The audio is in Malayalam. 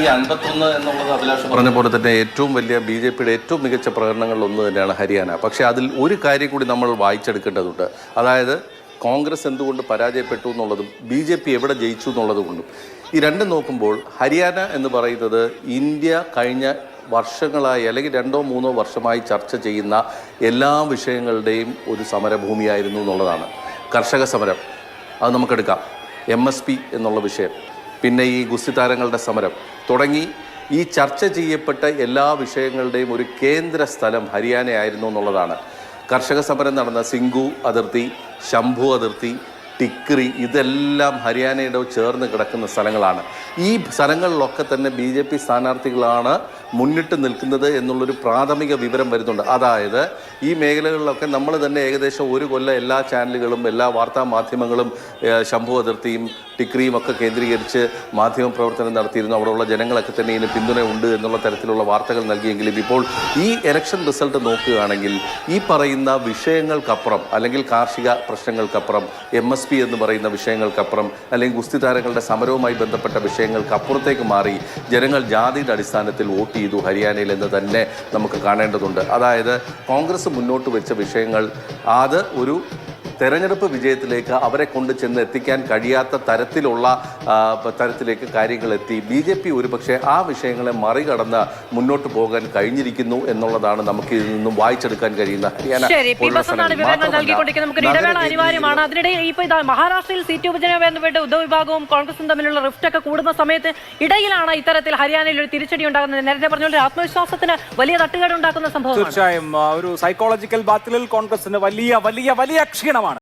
ഈ അൻപത്തൊന്ന് എന്നുള്ളത് പറഞ്ഞ പോലെ തന്നെ ഏറ്റവും വലിയ ബി ജെ പിയുടെ ഏറ്റവും മികച്ച പ്രകടനങ്ങളിൽ ഒന്ന് തന്നെയാണ് ഹരിയാന. പക്ഷെ അതിൽ ഒരു കാര്യം കൂടി നമ്മൾ വായിച്ചെടുക്കേണ്ടതുണ്ട്. അതായത് കോൺഗ്രസ് എന്തുകൊണ്ട് പരാജയപ്പെട്ടു എന്നുള്ളതും ബി ജെ പി എവിടെ ജയിച്ചു എന്നുള്ളത് കൊണ്ടും. ഈ രണ്ടും നോക്കുമ്പോൾ ഹരിയാന എന്ന് പറയുന്നത് ഇന്ത്യ കഴിഞ്ഞ വർഷങ്ങളായി അല്ലെങ്കിൽ രണ്ടോ മൂന്നോ വർഷമായി ചർച്ച ചെയ്യുന്ന എല്ലാ വിഷയങ്ങളുടെയും ഒരു സമരഭൂമിയായിരുന്നു എന്നുള്ളതാണ്. കർഷക സമരം. അത് നമുക്കെടുക്കാം. എം എസ് പി എന്നുള്ള വിഷയം. പിന്നെ ഈ ഗുസ്തി താരങ്ങളുടെ സമരം തുടങ്ങി. ഈ ചർച്ച ചെയ്യപ്പെട്ട എല്ലാ വിഷയങ്ങളുടെയും ഒരു കേന്ദ്ര സ്ഥലം ഹരിയാനയായിരുന്നു എന്നുള്ളതാണ്. കർഷക സമരം നടന്ന സിംഗു അതിർത്തി ശംഭു അതിർത്തി ടിക്രി ഇതെല്ലാം ഹരിയാനയുടെ ചേർന്ന് കിടക്കുന്ന സ്ഥലങ്ങളാണ്. ഈ സ്ഥലങ്ങളിലൊക്കെ തന്നെ ബി ജെ പി സ്ഥാനാർത്ഥികളാണ് മുന്നിട്ട് നിൽക്കുന്നത് എന്നുള്ളൊരു പ്രാഥമിക വിവരം വരുന്നുണ്ട്. അതായത് ഈ മേഖലകളിലൊക്കെ നമ്മൾ തന്നെ ഏകദേശം ഒരു കൊല്ലം എല്ലാ ചാനലുകളും എല്ലാ വാർത്താ മാധ്യമങ്ങളും ശംഭു അതിർത്തിയും ടിക്രിയും ഒക്കെ കേന്ദ്രീകരിച്ച് മാധ്യമ പ്രവർത്തനം നടത്തിയിരുന്നു. അവിടെയുള്ള ജനങ്ങളൊക്കെ തന്നെ ഇതിന് പിന്തുണ ഉണ്ട് എന്നുള്ള തരത്തിലുള്ള വാർത്തകൾ നൽകിയെങ്കിലും ഇപ്പോൾ ഈ ഇലക്ഷൻ റിസൾട്ട് നോക്കുകയാണെങ്കിൽ ഈ പറയുന്ന വിഷയങ്ങൾക്കപ്പുറം അല്ലെങ്കിൽ കാർഷിക പ്രശ്നങ്ങൾക്കപ്പുറം എം എസ് പി എന്ന് പറയുന്ന വിഷയങ്ങൾക്കപ്പുറം അല്ലെങ്കിൽ ഗുസ്തി താരങ്ങളുടെ സമരവുമായി ബന്ധപ്പെട്ട വിഷയങ്ങൾക്ക് അപ്പുറത്തേക്ക് മാറി ജനങ്ങൾ ജാതിയുടെ അടിസ്ഥാനത്തിൽ വോട്ട് ചെയ്തു ഹരിയാനയിൽ എന്ന് തന്നെ നമുക്ക് കാണേണ്ടതുണ്ട്. അതായത് കോൺഗ്രസ് മുന്നോട്ട് വെച്ച വിഷയങ്ങൾ അത് ഒരു തെരഞ്ഞെടുപ്പ് വിജയത്തിലേക്ക് അവരെ കൊണ്ട് ചെന്ന് എത്തിക്കാൻ കഴിയാത്ത തരത്തിലുള്ള തരത്തിലേക്ക് കാര്യങ്ങൾ എത്തി. ബി ജെ പി ഒരുപക്ഷെ ആ വിഷയങ്ങളെ മറികടന്ന് മുന്നോട്ട് പോകാൻ കഴിഞ്ഞിരിക്കുന്നു എന്നുള്ളതാണ് നമുക്ക് ഇതിൽ നിന്നും വായിച്ചെടുക്കാൻ കഴിയുന്ന അനിവാര്യമാണ്. അതിനിടയിൽ ഇപ്പൊ ഇതാ മഹാരാഷ്ട്രയിൽ സീറ്റ് വിഭജനവുമായി വേണ്ടി ഉദ്ധവ് വിഭാഗവും കോൺഗ്രസും തമ്മിലുള്ള റിഫ്റ്റ് ഒക്കെ കൂടുന്ന സമയത്ത് ഇടയിലാണ് ഇത്തരത്തിൽ ഹരിയാനയിൽ ഒരു തിരിച്ചടി ഉണ്ടാകുന്നത്. നേരത്തെ പറഞ്ഞ പോലെ ആത്മവിശ്വാസത്തിന് വലിയ തട്ടുകേട് ഉണ്ടാക്കുന്ന സംഭവമാണ്. തീർച്ചയായും ഒരു സൈക്കോളജിക്കൽ ബാറ്റിലിൽ കോൺഗ്രസിന് വലിയ വലിയ വലിയ ക്ഷീണമാണ്.